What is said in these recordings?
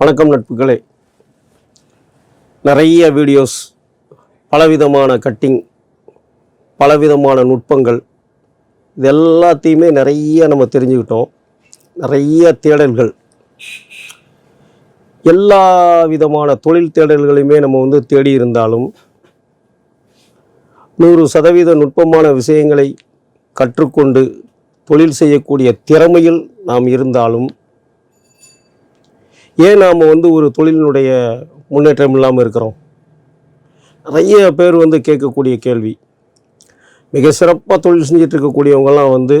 வணக்கம் நட்புகளே. நிறைய வீடியோஸ் பலவிதமான கட்டிங் பலவிதமான நுட்பங்கள் இது எல்லாத்தையுமே நிறைய நம்ம தெரிஞ்சுக்கிட்டோம். நிறைய தேடல்கள். எல்லா விதமான தொழில் தேடல்களையுமே நம்ம வந்து தேடி இருந்தாலும் நூறு சதவீத நுட்பமான விஷயங்களை கற்றுக்கொண்டு தொழில் செய்யக்கூடிய திறமையில் நாம் இருந்தாலும் ஏன் நாம் வந்து ஒரு தொழிலினுடைய முன்னேற்றம் இல்லாமல் இருக்கிறோம்? நிறைய பேர் வந்து கேட்கக்கூடிய கேள்வி. மிக சிறப்பாக தொழில் செஞ்சுட்டு இருக்கக்கூடியவங்கெல்லாம் வந்து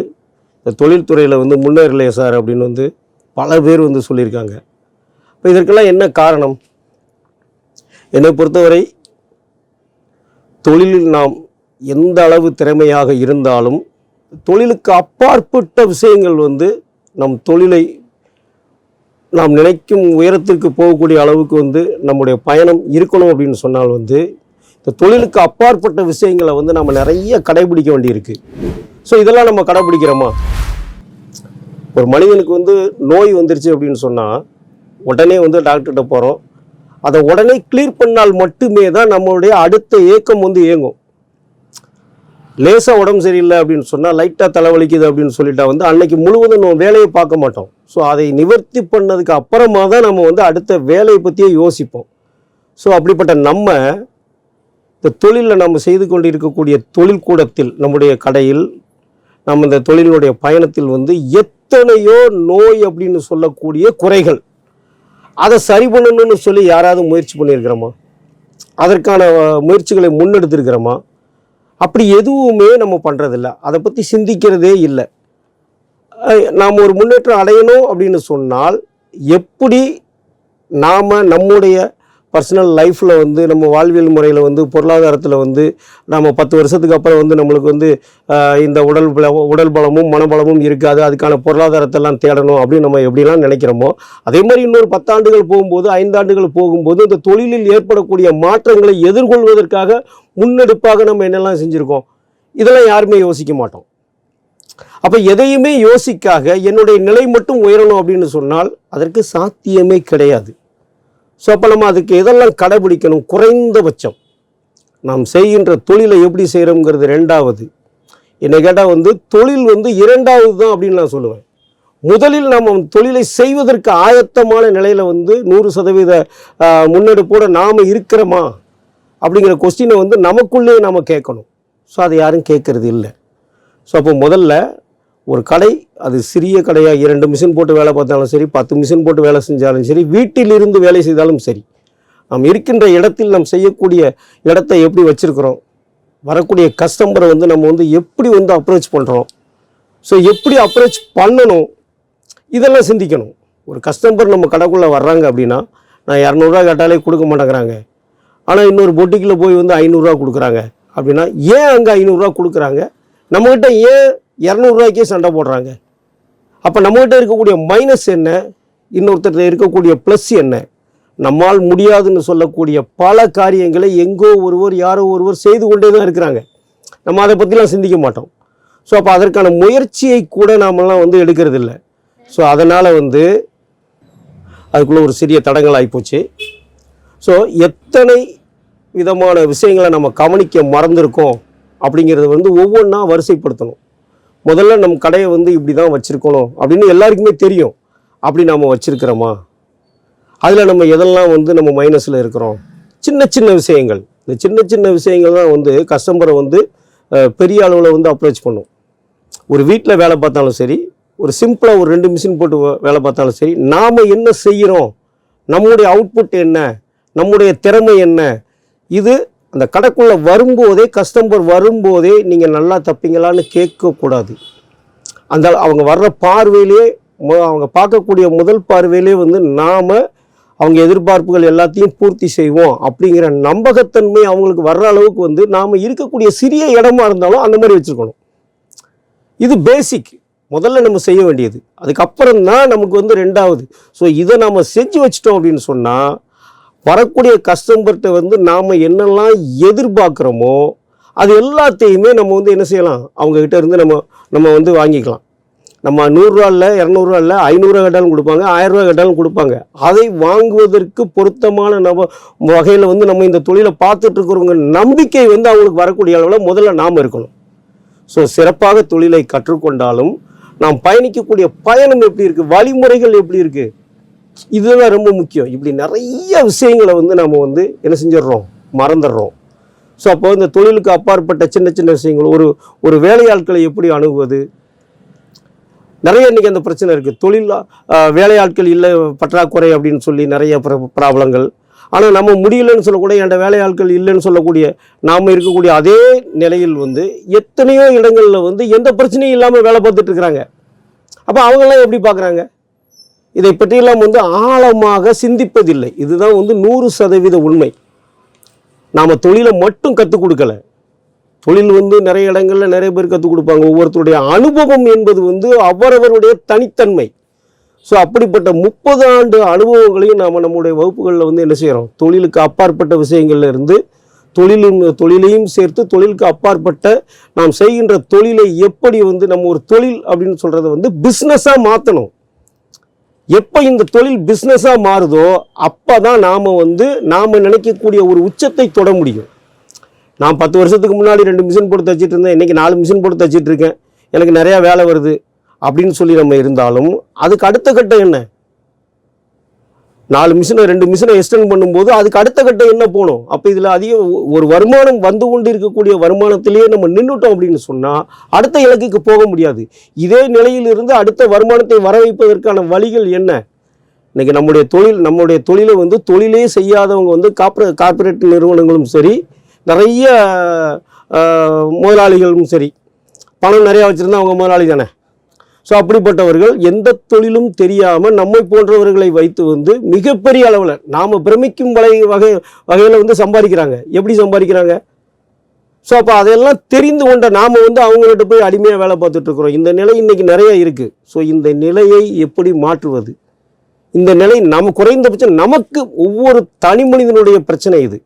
இந்த தொழில்துறையில் வந்து முன்னேறலையே சார் அப்படின்னு வந்து பல பேர் வந்து சொல்லியிருக்காங்க. இப்போ இதற்கெல்லாம் என்ன காரணம்? என்னை பொறுத்தவரை தொழிலில் நாம் எந்த அளவு திறமையாக இருந்தாலும் தொழிலுக்கு அப்பாற்பட்ட விஷயங்கள் வந்து நம் தொழிலை நாம் நினைக்கும் உயரத்திற்கு போகக்கூடிய அளவுக்கு வந்து நம்முடைய பயணம் இருக்கணும் அப்படின்னு சொன்னால் வந்து இந்த தொழிலுக்கு அப்பாற்பட்ட விஷயங்களை வந்து நம்ம நிறைய கடைபிடிக்க வேண்டியிருக்கு. ஸோ இதெல்லாம் நம்ம கடைபிடிக்கிறோமா? ஒரு மனிதனுக்கு வந்து நோய் வந்துருச்சு அப்படின்னு சொன்னால் உடனே வந்து டாக்டர்கிட்ட போகிறோம் அதை உடனே கிளியர் பண்ணால் மட்டுமே தான் நம்மளுடைய அடுத்த ஏக்கம் வந்து இயங்கும். லேசாக உடம்பு சரியில்லை அப்படின்னு சொன்னால் லைட்டாக தலைவலிக்குது அப்படின்னு சொல்லிட்டா வந்து அன்னைக்கு முழுவதும் நம்ம வேலையை பார்க்க மாட்டோம். ஸோ அதை நிவர்த்தி பண்ணதுக்கு அப்புறமா தான் நம்ம வந்து அடுத்த வேலையை பற்றியே யோசிப்போம். ஸோ அப்படிப்பட்ட நம்ம இந்த தொழிலில் நம்ம செய்து கொண்டு இருக்கக்கூடிய தொழில் கூடத்தில் நம்முடைய கடையில் நம்ம இந்த தொழிலினுடைய பயணத்தில் வந்து எத்தனையோ நோய் அப்படின்னு சொல்லக்கூடிய குறைகள். அதை சரி பண்ணணும்னு சொல்லி யாராவது முயற்சி பண்ணியிருக்கிறோமா? அதற்கான முயற்சிகளை முன்னெடுத்திருக்கிறோமா? அப்படி எதுவுமே நம்ம பண்ணுறதில்ல அதை பற்றி சிந்திக்கிறதே இல்லை. நாம் ஒரு முன்னேற்றம் அடையணும் அப்படின்னு சொன்னால் எப்படி நாம் நம்முடைய பர்சனல் லைஃப்பில் வந்து நம்ம வாழ்வியல் முறையில் வந்து பொருளாதாரத்தில் வந்து நம்ம பத்து வருஷத்துக்கு அப்புறம் வந்து நம்மளுக்கு வந்து இந்த உடல் பல உடல் பலமும் மனபலமும் இருக்காது. அதுக்கான பொருளாதாரத்தெல்லாம் தேடணும் அப்படின்னு நம்ம எப்படிலாம் நினைக்கிறோமோ அதே மாதிரி இன்னொரு பத்தாண்டுகள் போகும்போது ஐந்தாண்டுகள் போகும்போது இந்த தொழிலில் ஏற்படக்கூடிய மாற்றங்களை எதிர்கொள்வதற்காக முன்னெடுப்பாக நம்ம என்னெல்லாம் செஞ்சுருக்கோம்? இதெல்லாம் யாருமே யோசிக்க மாட்டோம். அப்போ எதையுமே யோசிக்காக என்னுடைய நிலை மட்டும் உயரணும் அப்படின்னு சொன்னால் அதற்கு சாத்தியமே கிடையாது. ஸோ அப்போ நம்ம அதுக்கு எதெல்லாம் கடைபிடிக்கணும்? குறைந்தபட்சம். நாம் செய்கின்ற தொழிலை எப்படி செய்கிறோங்கிறது ரெண்டாவது. என்னை கேட்டால் வந்து தொழில் வந்து இரண்டாவது தான் அப்படின்னு நான் சொல்லுவேன். முதலில் நாம் தொழிலை செய்வதற்கு ஆயத்தமான நிலையில் வந்து நூறு சதவீத முன்னெடுப்போடு நாம் இருக்கிறோமா? அப்படிங்கிற கொஸ்டினை வந்து நமக்குள்ளேயே நாம் கேட்கணும். ஸோ அதை யாரும் கேட்கறது இல்லை. ஸோ அப்போ முதல்ல ஒரு கடை அது சிறிய கடையாக இரண்டு மிஷின் போட்டு வேலை பார்த்தாலும் சரி பத்து மிஷின் போட்டு வேலை செஞ்சாலும் சரி வீட்டிலிருந்து வேலை செய்தாலும் சரி நாம் இருக்கின்ற இடத்தில் நாம் செய்யக்கூடிய இடத்தை எப்படி வச்சுருக்கிறோம் வரக்கூடிய கஸ்டமரை வந்து நம்ம வந்து எப்படி வந்து அப்ரோச் பண்ணுறோம் ஸோ எப்படி அப்ரோச் பண்ணணும் இதெல்லாம் சிந்திக்கணும். ஒரு கஸ்டமர் நம்ம கடைக்குள்ளே வர்றாங்க அப்படின்னா நான் இரநூறுவா கேட்டாலே கொடுக்க மாட்டேங்கிறாங்க. ஆனால் இன்னொரு பொட்டிக்கில் போய் வந்து ஐநூறுரூவா கொடுக்குறாங்க அப்படின்னா ஏன் அங்கே ஐநூறுரூவா கொடுக்குறாங்க? நம்மக்கிட்ட ஏன் இரநூறுவாய்க்கே சண்டை போடுறாங்க. அப்போ நம்மகிட்ட இருக்கக்கூடிய மைனஸ் என்ன? இன்னொருத்தர் இருக்கக்கூடிய ப்ளஸ் என்ன? நம்மால் முடியாதுன்னு சொல்லக்கூடிய பல காரியங்களை எங்கோ ஒருவர் யாரோ ஒருவர் செய்து கொண்டே தான் இருக்கிறாங்க. நம்ம அதை பற்றிலாம் சிந்திக்க மாட்டோம். ஸோ அப்போ அதற்கான முயற்சியை கூட நாமெல்லாம் வந்து எடுக்கிறது இல்லை ஸோ அதனால் வந்து அதுக்குள்ளே ஒரு சிறிய தடங்கள் ஆகிப்போச்சு ஸோ எத்தனை விதமான விஷயங்களை நம்ம கவனிக்க மறந்துருக்கோம் அப்படிங்கிறத வந்து ஒவ்வொன்றா வரிசைப்படுத்தணும். முதல்ல நம்ம கடையை வந்து இப்படி தான் வச்சுருக்கணும் அப்படின்னு எல்லாருக்குமே தெரியும். அப்படி நாம் வச்சுருக்கிறோமா? அதில் நம்ம எதெல்லாம் வந்து நம்ம மைனஸில் இருக்கிறோம்? சின்ன சின்ன விஷயங்கள். இந்த சின்ன சின்ன விஷயங்கள் தான் வந்து கஸ்டமரை வந்து பெரிய அளவில் வந்து அப்ரோச் பண்ணும். ஒரு வீட்டில் வேலை பார்த்தாலும் சரி ஒரு சிம்பிளாக ஒரு ரெண்டு மிஷின் போட்டு வேலை பார்த்தாலும் சரி நாம் என்ன செய்கிறோம் நம்முடைய அவுட்புட் என்ன? நம்முடைய திறமை என்ன? இது அந்த கடைக்குள்ளே வரும்போதே கஸ்டமர் வரும்போதே நீங்கள் நல்லா தப்பிங்களான்னு கேட்கக்கூடாது. அந்த அவங்க வர்ற பார்வையிலே அவங்க பார்க்கக்கூடிய முதல் பார்வையிலே வந்து நாம் அவங்க எதிர்பார்ப்புகள் எல்லாத்தையும் பூர்த்தி செய்வோம் அப்படிங்கிற நம்பகத்தன்மை அவங்களுக்கு வர்ற அளவுக்கு வந்து நாம் இருக்கக்கூடிய சிறிய இடமா இருந்தாலும் அந்த மாதிரி வச்சுருக்கணும். இது பேசிக் முதல்ல நம்ம செய்ய வேண்டியது. அதுக்கப்புறம் தான் நமக்கு வந்து ரெண்டாவது. ஸோ இதை நம்ம செஞ்சு வச்சிட்டோம் அப்படின்னு சொன்னால் வரக்கூடிய கஸ்டமர்கிட்ட வந்து நாம் என்னெல்லாம் எதிர்பார்க்குறோமோ அது எல்லாத்தையுமே நம்ம வந்து என்ன செய்யலாம்? அவங்கக்கிட்ட இருந்து நம்ம நம்ம வந்து வாங்கிக்கலாம். நம்ம நூறுரூவா இல்லை இரநூறுவா இல்லை ஐநூறுரூவா கேட்டாலும் கொடுப்பாங்க ஆயிரரூவா கேட்டாலும் கொடுப்பாங்க. அதை வாங்குவதற்கு பொருத்தமான நம்ம வகையில் வந்து நம்ம இந்த தொழிலை பார்த்துட்ருக்குறவங்க நம்பிக்கை வந்து அவங்களுக்கு வரக்கூடிய அளவில் முதல்ல நாம் இருக்கணும். ஸோ சிறப்பாக தொழிலை கற்றுக்கொண்டாலும் நாம் பயணிக்கக்கூடிய பயணம் எப்படி இருக்குது வழிமுறைகள் எப்படி இருக்குது இதுதான் ரொம்ப முக்கியம். இப்படி நிறைய விஷயங்களை வந்து நம்ம வந்து என்ன செஞ்சிடுறோம்? மறந்துடுறோம். ஸோ அப்போ இந்த தொழிலுக்கு அப்பாற்பட்ட சின்ன சின்ன விஷயங்கள் ஒரு ஒரு வேலையாட்களை எப்படி அணுகுவது? நிறைய இன்றைக்கி அந்த பிரச்சனை இருக்குது தொழில் வேலையாட்கள் இல்லை பற்றாக்குறை அப்படின்னு சொல்லி நிறைய ப்ராப்ளங்கள். ஆனால் நம்ம முடியலன்னு சொல்லக்கூடிய என் வேலையாட்கள் இல்லைன்னு சொல்லக்கூடிய நாம் இருக்கக்கூடிய அதே நிலையில் வந்து எத்தனையோ இடங்களில் வந்து எந்த பிரச்சனையும் இல்லாமல் வேலை பார்த்துட்டு இருக்கிறாங்க. அப்போ அவங்களாம் எப்படி பார்க்குறாங்க? இதை பற்றியெல்லாம் வந்து ஆழமாக சிந்திப்பதில்லை. இதுதான் வந்து நூறு சதவீத உண்மை. நாம் தொழிலை மட்டும் கற்றுக் கொடுக்கல. தொழில் வந்து நிறைய இடங்களில் நிறைய பேர் கற்றுக் கொடுப்பாங்க. ஒவ்வொருத்தருடைய அனுபவம் என்பது வந்து அவரவருடைய தனித்தன்மை. ஸோ அப்படிப்பட்ட முப்பது ஆண்டு அனுபவங்களையும் நாம் நம்முடைய வகுப்புகளில் வந்து என்ன செய்கிறோம் தொழிலுக்கு அப்பாற்பட்ட விஷயங்கள்ல இருந்து தொழிலும் தொழிலையும் சேர்த்து தொழிலுக்கு அப்பாற்பட்ட நாம் செய்கின்ற தொழிலை எப்படி வந்து நம்ம ஒரு தொழில் அப்படின்னு சொல்கிறத வந்து பிஸ்னஸாக மாற்றணும் எப்போ இந்த தொழில் பிஸ்னஸாக மாறுதோ அப்போ தான் நாம் வந்து நாம் நினைக்கக்கூடிய ஒரு உச்சத்தை தொட முடியும். நான் பத்து வருஷத்துக்கு முன்னாடி ரெண்டு மிஷின் போட்டு தச்சிட்டு இருந்தேன் இன்றைக்கி நாலு மிஷின் போட்டு தச்சிட்டு இருக்கேன். எனக்கு நிறையா வேலை வருது அப்படின்னு சொல்லி நம்ம இருந்தாலும் அதுக்கு அடுத்த கட்டம் என்ன? நாலு மிஷினை ரெண்டு மிஷினை எக்ஸ்டெண்ட் பண்ணும்போது அதுக்கு அடுத்த கட்டம் என்ன போகணும்? அப்போ இதில் அதிகம் ஒரு வருமானம் வந்து கொண்டு இருக்கக்கூடிய வருமானத்திலேயே நம்ம நின்றுட்டோம் அப்படின்னு சொன்னால் அடுத்த இலக்குக்கு போக முடியாது. இதே நிலையிலிருந்து அடுத்த வருமானத்தை வர வைப்பதற்கான வழிகள் என்ன? இன்றைக்கி நம்முடைய தொழில் நம்முடைய தொழிலை வந்து தொழிலே செய்யாதவங்க வந்து கார்ப்பரே கார்ப்பரேட் நிறுவனங்களும் சரி நிறைய முதலாளிகளும் சரி. பணம் நிறையா வச்சுருந்தா அவங்க முதலாளி தானே? ஸோ அப்படிப்பட்டவர்கள் எந்த தொழிலும் தெரியாமல் நம்மை போன்றவர்களை வைத்து வந்து மிகப்பெரிய அளவில் நாம் பிரமிக்கும் வகை வகை வகையில் வந்து சம்பாதிக்கிறாங்க. எப்படி சம்பாதிக்கிறாங்க? ஸோ அப்போ அதெல்லாம் தெரிந்து கொண்ட நாம் வந்து அவங்கள்ட்ட போய் அடிமையாக வேலை பார்த்துட்ருக்குறோம் இந்த நிலை இன்றைக்கி நிறைய இருக்குது ஸோ இந்த நிலையை எப்படி மாற்றுவது? இந்த நிலை நம்ம குறைந்தபட்சம் நமக்கு ஒவ்வொரு தனி மனிதனுடைய பிரச்சனை இது.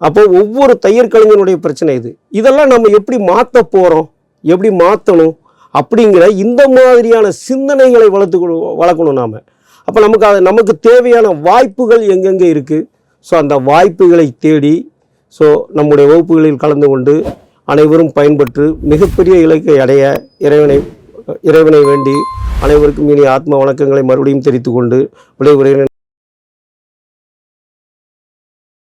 அப்போ ஒவ்வொரு தையர் கலைஞனுடைய பிரச்சனை இது. இதெல்லாம் நம்ம எப்படி மாற்ற போகிறோம் எப்படி மாற்றணும் அப்படிங்கிற இந்த மாதிரியான சிந்தனைகளை வளர்த்து வளர்க்கணும் நாம். அப்போ நமக்கு அது நமக்கு தேவையான வாய்ப்புகள் எங்கெங்கே இருக்குது ஸோ அந்த வாய்ப்புகளை தேடி ஸோ நம்முடைய வகுப்புகளில் கலந்து கொண்டு அனைவரும் பயன்பெற்று மிகப்பெரிய இலக்கை அடைய இறைவனை இறைவனை வேண்டி அனைவருக்கும் இனி ஆத்ம வணக்கங்களை மறுபடியும் தெரிவித்துக் கொண்டு விடைபெறுகிறேன்